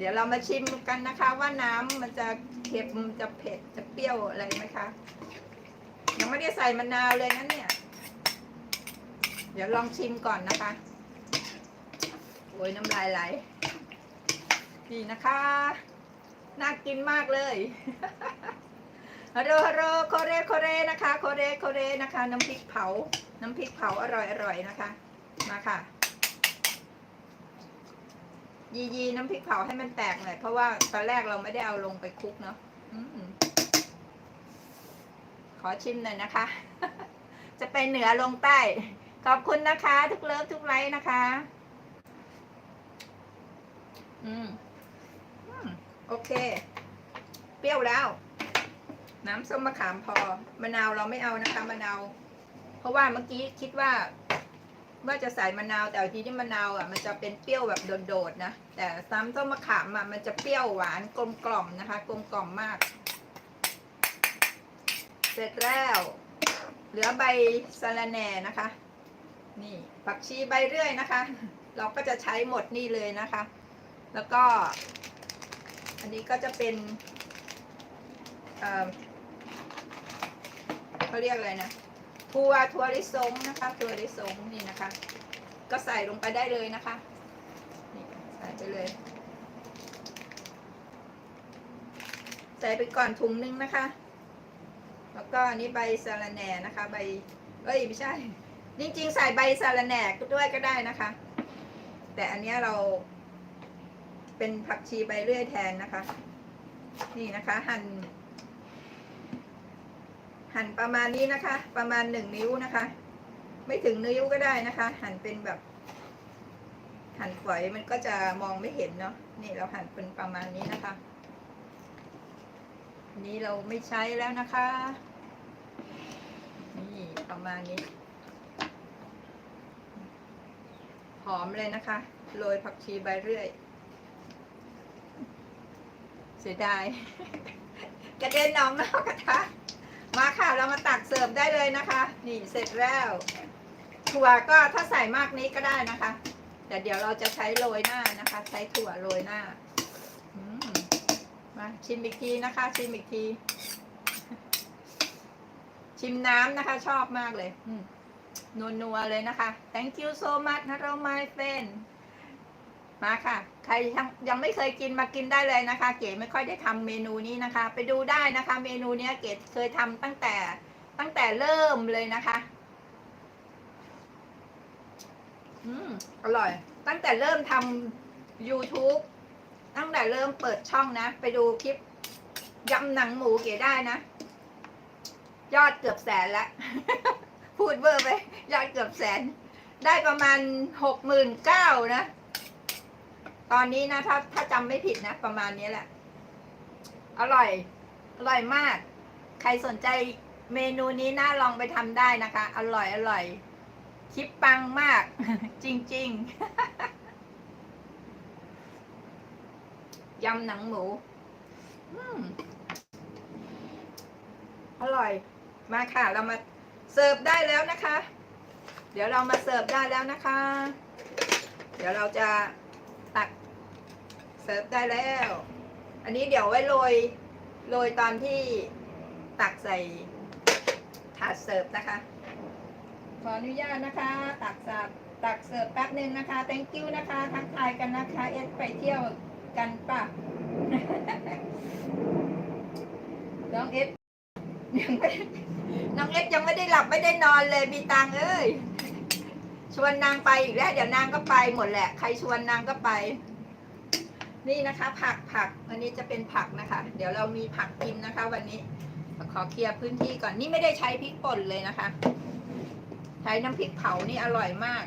เดี๋ยวเรามาชิมกันนะคะ ว่าน้ำมันจะเค็มจะเผ็ดจะเปรี้ยวอะไรไหมคะ ยังไม่ได้ใส่มะนาวเลยนะเนี่ย เดี๋ยวลองชิมก่อนนะคะ โอ้ยน้ำลายไหลนี่นะคะ น่ากินมากเลยฮัลโหลฮัลโหลโคเรโคเรนะคะ โคเรโคเรนะคะ น้ำพริกเผา น้ำพริกเผาอร่อยอร่อยนะคะ มาค่ะ ยียีน้ำพริกเผาให้มันแตกหน่อยเพราะว่าตอนแรกเราไม่ได้เอาลงไปคลุกเนาะอขอชิมหน่อยนะคะ จะไปเหนือลงใต้ ขอบคุณนะคะ ทุกเลิฟทุกไลค์นะคะ อืมโอเค เปรี้ยวแล้ว น้ำส้มมะขามพอมะนาวเราไม่เอานะคะมะนาว เพราะว่าเมื่อกี้คิดว่า ว่าจะใส่มะนาวแต่ทีนี้มะนาวอะมันจะเป็นเปรี้ยวแบบโดดๆนะ แต่ซ้ำต้มมะขามอะมันจะเปรี้ยวหวานกลมกล่อมนะคะ กลมกล่อมมาก เสร็จแล้ว เหลือใบสะระแหน่นะคะ นี่ผักชีใบเรื่อยนะคะ เราก็จะใช้หมดนี่เลยนะคะ แล้วก็ อันนี้ก็จะเป็นเอ่อเขาเรียกอะไรนะ ทัวทัวลิสงนะคะทัวลิสงนี่นะคะ ก็ใส่ลงไปได้เลยนะคะนี่ใส่ไปเลย ใส่ไปก่อนถุงนึงนะคะ แล้วก็นนี้ใบสะระแหน่นะคะ ใบเอ้ยไม่ใช่ จริงๆ ใส่ใบสะระแหน่ด้วยก็ได้นะคะ แต่อันนี้เราเป็นผักชีใบเลื่อยแทนนะคะ นี่นะคะ หั่น หั่นประมาณนี้นะคะ ประมาณหนึ่งนิ้วนะคะ ไม่ถึงนิ้วก็ได้นะคะ หั่นเป็นแบบ หั่นฝอยมันก็จะมองไม่เห็นเนาะนี่เราหั่นเป็นประมาณนี้นะคะ นี้เราไม่ใช้แล้วนะคะ นี่ประมาณนี้หอมเลยนะคะโรยผักชีใบเรื่อย เสียดาย กระเด็นออกนอกกระทะ มาค่ะเรามาตักเสิร์ฟได้เลยนะคะ นี่เสร็จแล้วถั่วก็ถ้าใส่มากนี้ก็ได้นะคะ แต่เดี๋ยวเราจะใช้โรยหน้านะคะ ใช้ถั่วโรยหน้ามมาชิมอีกทีนะคะ ชิมอีกที ชิมน้ำนะคะ ชอบมากเลยนัวๆเลยนะคะ thank you so much นะเรา my friend มาค่ะ ใครยังไม่เคยกินมากินได้เลยนะคะ เก๋ไม่ค่อยได้ทำเมนูนี้นะคะ ไปดูได้นะคะ เมนูเนี้ยเก๋เคยทำตั้งแต่ตั้งแต่เริ่มเลยนะคะ อืมอร่อย ตั้งแต่เริ่มทำ YouTube ตั้งแต่เริ่มเปิดช่องนะ ไปดูคลิปยำหนังหมูเก๋ได้นะ ยอดเกือบแสนละพูดเบอร์ไป ยอดเกือบแสน ได้ประมาณหกหมื่นเก้านะ ตอนนี้นะถ้าถ้าจำไม่ผิดนะ ประมาณนี้แหละ อร่อย อร่อยมาก ใครสนใจเมนูนี้น่าลองไปทำได้นะคะ อร่อยอร่อยคลิปปังมาก จริง ๆยำหนังหมูอืมอร่อย มาค่ะ เรามาเสิร์ฟได้แล้วนะคะ เดี๋ยวเรามาเสิร์ฟได้แล้วนะคะ เดี๋ยวเราจะ ตักเสิร์ฟได้แล้ว อันนี้เดี๋ยวไว้โรยโรยตอนที่ตักใส่ถาดเสิร์ฟนะคะ ขออนุญาตนะคะ ตักสาบตักเสิร์ฟแป๊บหนึ่งนะคะ thank you นะคะ ทักทายกันนะคะ เอสไปเที่ยวกันป่ะน้องเอสยังไม่น้องเอสยังไม่ได้หลับไม่ได้นอนเลยมีตังเอ้ย ชวนนางไปอีกแล้วเดี๋ยวนางก็ไปหมดแหละ ใครชวนนางก็ไป นี่นะคะ ผักผักวันนี้จะเป็นผักนะคะ เดี๋ยวเรามีผักกินนะคะ วันนี้ ขอเคลียร์พื้นที่ก่อนนี่ไม่ได้ใช้พริกป่นเลยนะคะ ใช้น้ำพริกเผานี่อร่อยมาก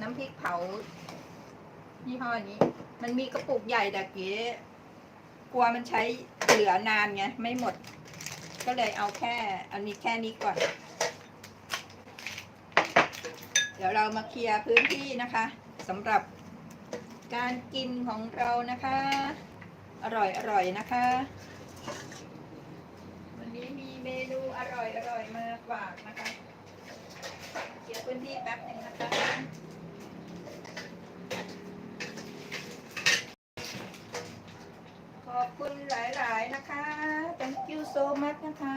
น้ำพริกเผายี่ห้อนี้ มันมีกระปุกใหญ่แต่เก๋กลัวมันใช้เหลือนานไงไม่หมด ก็เลยเอาแค่ อันนี้แค่นี้ก่อน เดี๋ยวเรามาเคลียร์พื้นที่นะคะสำหรับการกินของเรานะคะ อร่อยอร่อยนะคะ วันนี้มีเมนูอร่อยอร่อยมาฝากนะคะเคลียร์พื้นที่แป๊บหนึ่งนะคะขอบคุณหลาย ๆ นะคะ thank you so much นะคะ